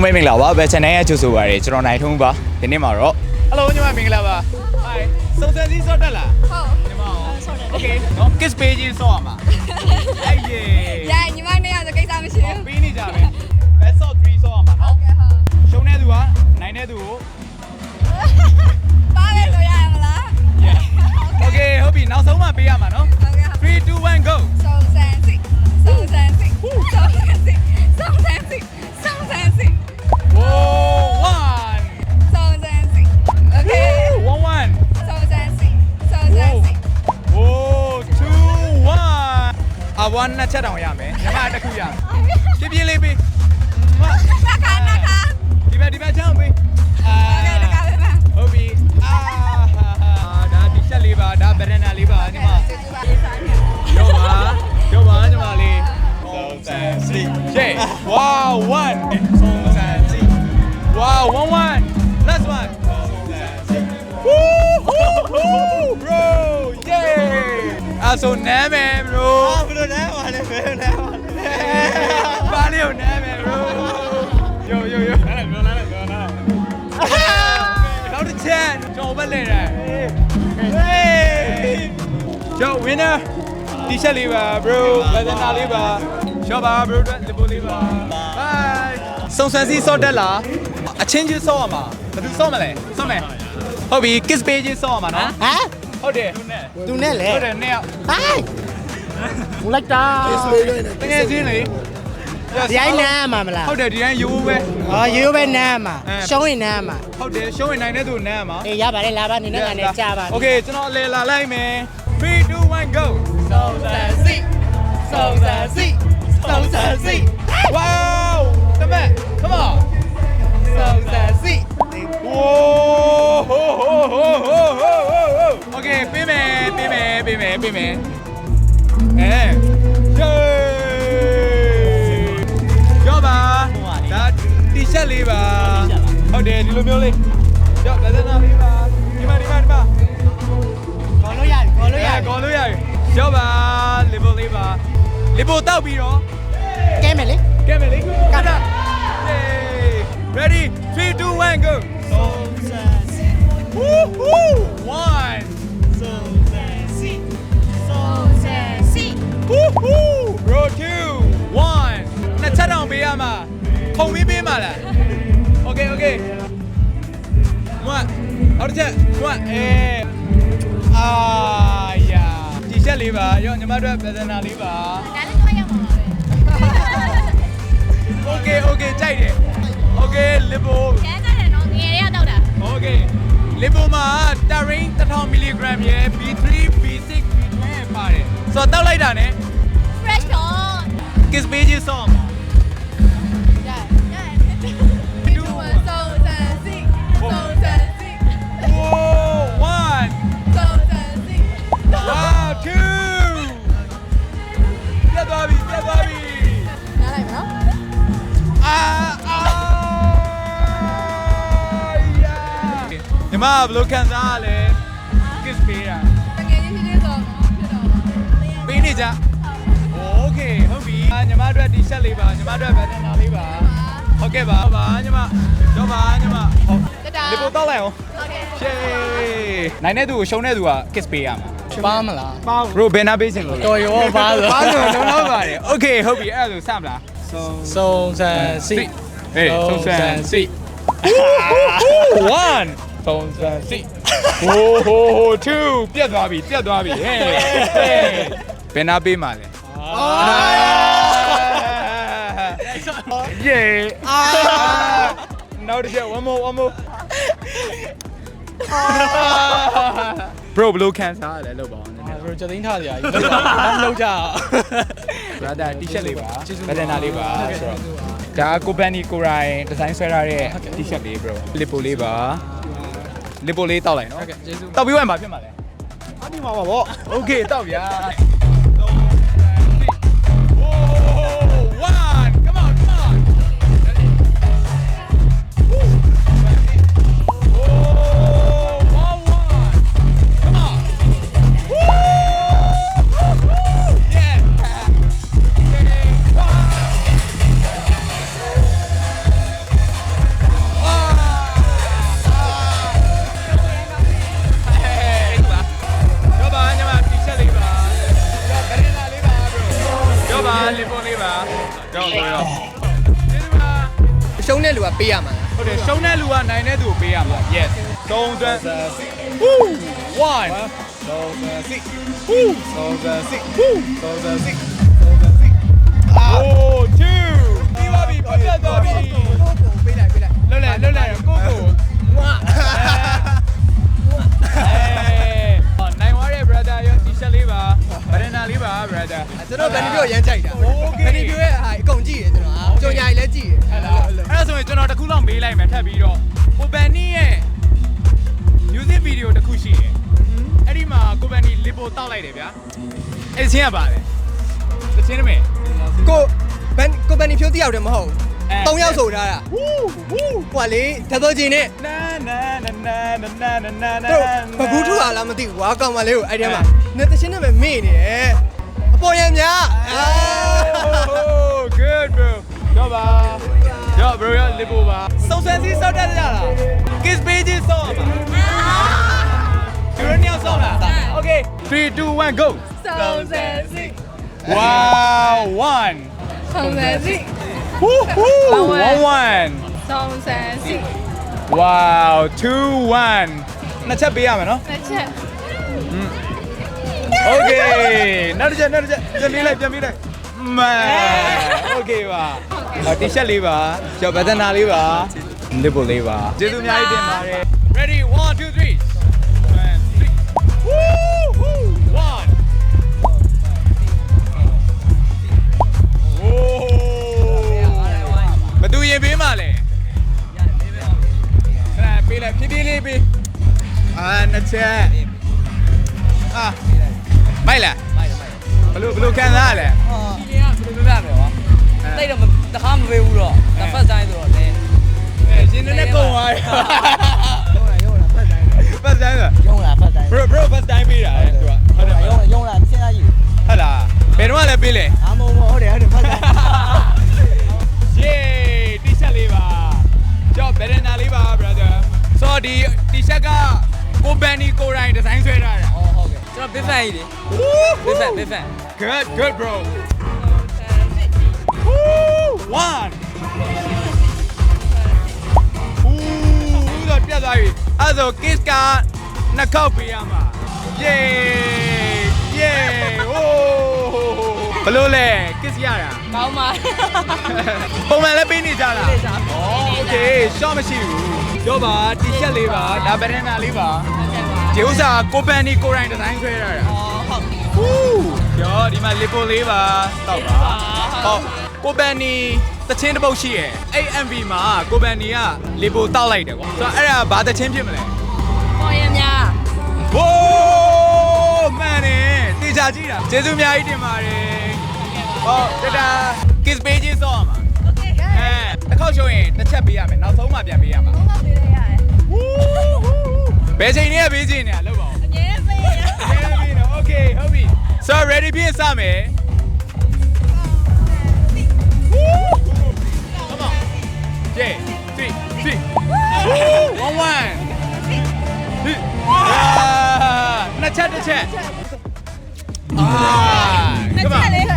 လုံးမိတ်မင်္ဂလာပါဘယ် channel ရဲ့ကြိုဆိုပါရစေကျွန်တော်နိုင်ထုံးပါဒီနေ့မှာတော့ Hello ညီမမင်္ဂလာပါ Hi စုံစမ်းစီစောတက်လားဟုတ်ညီမအောင်ဆော့တယ် Okay နော် kiss page ကြီးစောရမှာအဲ့ယေရညီမနဲ့ရဆိုကိစ္စမရှိဘူးပြီးနေကြပဲ best of 3စောရမှာနော်ကဲဟုတ်ရှုံးတဲ့သူကနိုင်တဲ့သူကို သွားနှစ်ချက်တောင်ရမယ်ညီမတစ်ခုရမယ်ပြပြလေးပေးမနာကာနာကာဒီဘက်ဒီဘက်ချောင်းပေးအာဟုတ်ပြီအာဒါဒီချက်လေးပါဒါဗရန်နာလေးပါညီမရောပါရောပါညီမလေး3 J wow one 3 wow one one last one Woo! Woo bro yeah အဆိုနဲမယ် bro ဘယ်လိုလဲပါလဲဘယ်လိုလဲပါလဲပါလေးကိုနဲမယ် bro yo yo yo နားနားနားနားနားနောက်တစ်ချက်ကျွန်တော်ပဲလဲတယ် hey yo winner t-shirt လေးပါ bro ဘယ်နာလေးပါရှော့ပါ bro တို့လီပိုလေးပါ bye စုံစမ်းစီစော့တက်လားအချင်းချင်းစော့ရမှာဘယ်သူစော့မလဲစော့မယ်ဟုတ်ပြီ kiss page ချင်းစော့ရမှာနော်ဟမ် ဟုတ်တယ် သူနဲ့လေ ဟုတ်တယ်နှစ်ယောက် ဟိုင်းမလိုက်တာ တကယ်ချင်းလေ ဒီအိုင်းနမ်းမှာမလား ဟုတ်တယ်ဒီတိုင်းရိုးပဲ ဟောရိုးပဲနမ်းမှာ အဲ ရှုံးရင်နမ်းမှာ ဟုတ်တယ်ရှုံးရင်နိုင်တဲ့သူနန်းရမှာ အေးရပါတယ်လာပါနေနဲ့ကနေကြာပါ โอเคကျွန်တော်အလေလာလိုက်မယ်3 2 1 go စုံစမ်းစီစုံစမ်းစီစုံစမ်းစီ wow တမက် come on စုံစမ်းစီ ရတယ်ရောပါလီဘိုလေးပါလီဘိုတောက်ပြီးတော့ကဲမယ်လေကဲမယ်လေကတာ ready 3 2 1 go စုံစမ်းစီ woo woo one စုံစမ်းစီစုံစမ်းစီ woo woo bro two one နှစ်ချက်တောင်ပေးရမှာခုံပြီးပေးမှာလား okay okay မွတ်အော်ချက်မွတ်အေးအာယာ တီရှက်လေးပါရောညီမတို့ဗဒနာလေးပါဒါလည်းတော့ရမှာပါပဲ Okay okay ကြိုက်တယ် Okay လီဘိုကျန်းတယ်နော်ငယ်ရတော့တာ Okay လီဘိုမှာတာရင်း1000 mg ရဲ့ B3 B6 မကဘယ်လိုခံစားရလဲ kiss ပေးတာတကယ်ကြီးကြီးဆိုတော့ဖြစ်တော့ပေးနေကြ Okay ဟုတ်ပြီညီမအတွက်ဒီဆက်လေးပါညီမအတွက်ဗန်ဒနာလေးပါဟုတ်ကဲ့ပါပါညီမတော့ပါညီမဟုတ်ဒီပေါ်တော့လိုက်အောင်ရှေးနိုင်တဲ့သူကိုရှုံတဲ့သူက kiss ပေးရမှာပါမလားပါ bro ဘယ်နာပေးစင်လို့တော်ရောပါလို့ပါလို့လုံးလုံးပါတယ် Okay ဟုတ်ပြီအဲ့ဒါဆိုစမလားဆုံးဆန်စီဟေးဆုံးဆန်စီ one 3 4ဟိုးဟိုးဟိုး2ပြတ်သွားပြီပြတ်သွားပြီဟဲ့ဟဲ့ဘယ်နာပေးမှာလဲအော်ယေအာနောက်တစ်ချက် one more one more bro ဘလို့ကန်ဆာရလဲလို့ပါအောင်နည်းနည်း ကျွန်တော်ချက်သိန်းထားစရာကြီးလောက်ကြ brother t-shirt လေးပါကျေးဇူးပါ ဗဒနာလေးပါဆိုတော့ဒါကိုပန်နီကိုရိုင်းဒီဇိုင်းဆွဲထားတဲ့ t-shirt လေး bro လစ်ပိုလေးပါ လစ်ပိုလေးတောက်လိုက်နော်ဟုတ်ကဲ့ကျေးဇူးတောက်ပြီးဝင်ပါဖြစ်မှာလဲအပြင်မှာပါဗော okay တောက်ဗျာ ပေးရမှာလားဟုတ်တယ်ရှုံးတဲ့လူကနိုင်တဲ့သူကိုပေးရမှာ yes သုံးသွန်း Woo! one သုံးသွန်း six Woo! သုံးသွန်း six Woo! သုံးသွန်း six သုံးသွန်း six oh two ပြီးပါပြီပြတ်သွားပြီပေးလိုက်ပေးလိုက်လွတ်လဲလွတ်လဲကိုကိုမွာနို brother ကျွန်တော်ဗန်နီပြိုရမ်းကြိုက်တာဗန်နီပြိုရဲ့ဟာအကုန်ကြည့်တယ်ကျွန်တော်အကြုံညာကြီးလည်းကြည့်တယ်အဲ့ဒါဆိုရင်ကျွန်တော်တစ်ခုလောက်မေးလိုက်မယ်ထပ်ပြီးတော့ကိုဗန်နီရဲ့ music video တစ်ခုရှိတယ်အဲ့ဒီမှာကိုဗန်နီလီပိုတောက်လိုက်တယ်ဗျာအဲ့ဒီချင်းကပါလေတချင်းနမေကိုဗန်ကိုဗန်နီဖြိုးတယောက်တည်းမဟုတ်ဘူး၃ယောက်ဆိုထားတာဟူးဟူးဟွာလေ double G နဲ့နာနာနာနာနာနာနာဘဘူးထူလာလားမသိဘူးကွာကောင်မလေးကိုအဲ့ဒီမှာနေတချင်းနမေမေ့နေတယ် Oh, good bro. Yo ba. Bro yo lipo ba. Song So si so tat. Kiss page so. You run now so. Okay. 3 2 1 go. Song xuan si. Wow, one. So xuan si. Woohoo! One one. So xuan. Wow, 2 1. နှစ်ချက်ပေးရမယ်နော်။နှစ်ချက်။ Okay နောက်တစ်ချက်နောက်တစ်ချက်ပြန်ပေးလိုက်ပြန်ပေးလိုက်မန် Okay ပါဟော T-shirt လေးပါကျော်ဗဒနာလေးပါ nipple လေးပါကျေးဇူးအများကြီးတင်ပါတယ် Ready 1 2 3 One, three. Woo woo. One. Oh. ဘသူရင်ပေးမှလဲခဏပေးလိုက်ဖြည်းဖြည်းလေးပေးအာနှစ်ချက် ဘလို့ဘလို့ခံစားရလဲဒီကဘယ်လိုပြောရမလဲကွာတိတ်တော့တခါမပေးဘူးတော့ဒါဖတ်ဆိုင်ဆိုတော့လေအဲရှင်နဲ့ကုံသွားတယ်ရုံးလာရုံးလာဖတ်ဆိုင်ဖတ်တိုင်းကရုံးလာဖတ်ဆိုင် bro bro ဖတ်တိုင်းပေးတာလေသူကဟုတ်တယ်ရုံးလာရုံးလာစဉ်းစားကြည့်ဟုတ်လားဘယ်တော့မှလည်းပေးလေအာမဟုတ်တယ်ဟုတ်တယ်ဖတ်ဆိုင်ယေး t-shirt လေးပါကြောက်ဘယ်ရနာလေးပါ brother ဆိုတော့ဒီ t-shirt ကကိုဘန်နီကိုရိုင်းဒီဇိုင်းဆွဲထားတာအော်ဟုတ် ကျွန်တော် big fan ကြီးလေ big fan big fan good good bro Woo! one ဦးတော့ပြတ်သွားပြီအဲ့ဒါဆို kiss ကနှစ်ခေါက်ပေးရမှာ yay yay oh ဘလို့လဲ kiss ရတာကောင်းပါပုံမှန်လည်းပေးနေကြလားပေးနေကြပါ okay shot မရှိဘူးတို့ပါ t-shirt လေးပါဒါ banana လေးပါ ဒီဥစ္စာကိုပန်နီကိုရိုင်းဒီဇိုင်းဆွဲရတာ။အော်ဟုတ်ပြီ။ဟူးကျော်ဒီမှာလီပိုလေးပါတောက်ပါ။ဟုတ်ကိုပန်နီတချင်းတစ်ပုတ်ရှိရယ်။အဲ့ MV မှာကိုပန်နီကလီပိုတောက်လိုက်တယ်ကွာ။ဆိုတော့အဲ့ဒါဘာတချင်းဖြစ်မလဲ။ပေါ်ရမြ။ဟိုးမှန်တယ်။တေချာကြည့်တာ။ကျေးဇူးအများကြီးတင်ပါတယ်။ဟုတ်တတာ kiss pages ဆော့ပါ။ Okay. အဲတစ်ခေါက်ရှုံးရင်တစ်ချက်ပေးရမယ်။နောက်ဆုံးမှပြန်ပေးရမှာ။ဟုတ်ပါပေးရရတယ်။ဟူး ဘယ်ချိန်တည်းကပေးခြင်းနေရလောက်ပါအောင်အမြဲတမ်းပေးရအမြဲတမ်းပေးနော် Okay ဟုတ်ပြီ So ready ပြင်စမယ် Come on ကြည့်ကြည့်ကြည့်ဝမ်ဝမ်ဟိအာနှစ်ချက်တစ်ချက်အာ Come on လေး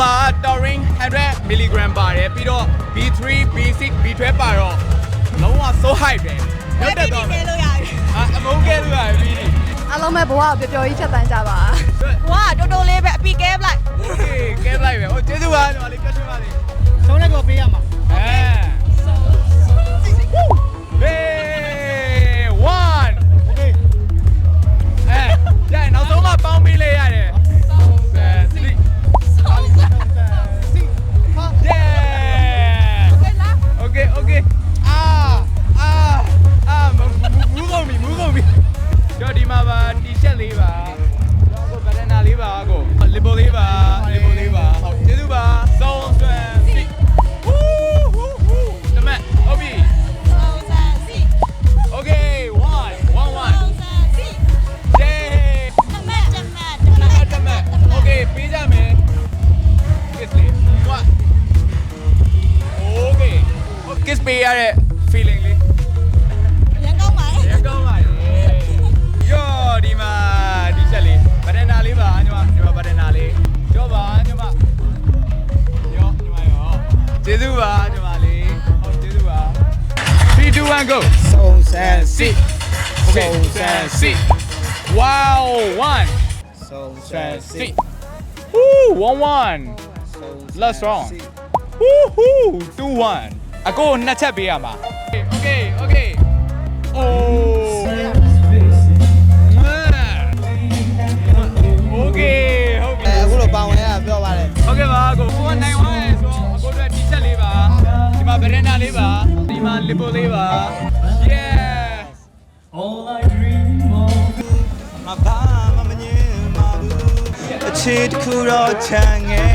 မှာ taurine 100 mg ပါတယ်ပြီးတော့ B3 B6 B12 ပါတော့လုံးဝ so high ပဲရောက်တက်တော့မယ်လို့ရတယ်အာအမုန်းကဲလို့ရပြီအားလုံးပဲဘဝကိုပျော်ပျော်ကြီးဖြတ်တန်းကြပါဝါတော်တော်လေးပဲအပီကဲပလိုက် Okay ကဲလိုက်ပဲဟိုကျေးဇူးပါညီမလေးကတ်ချင်ပါလေဆုံးလိုက်တော့ပေးရမှာအဲ န်းကိုစုံစမ်းစစ် Okay စုံစမ်းစစ် Wow one စုံစမ်းစစ် Woo one one Last round Woo hoo two one အကိုနှစ်ချက်ပေးရမှာ Okay okay Oh Okay ဟုတ်ပြီ အဲအခုတော့ပါဝင်ရတာပြောပါတယ် ဟုတ်ကဲ့ပါကိုကိုကနိုင်ဝမ်းရဲ့ဆိုတော့အကိုတို့ကတီချက်လေးပါဒီမှာဗရန်ဒါလေးပါ ဒီမှာလီပိုလေးပါ yes မဘာမမငင်းပါဘူးအခြေတစ်ခုတော့ချန်ငယ်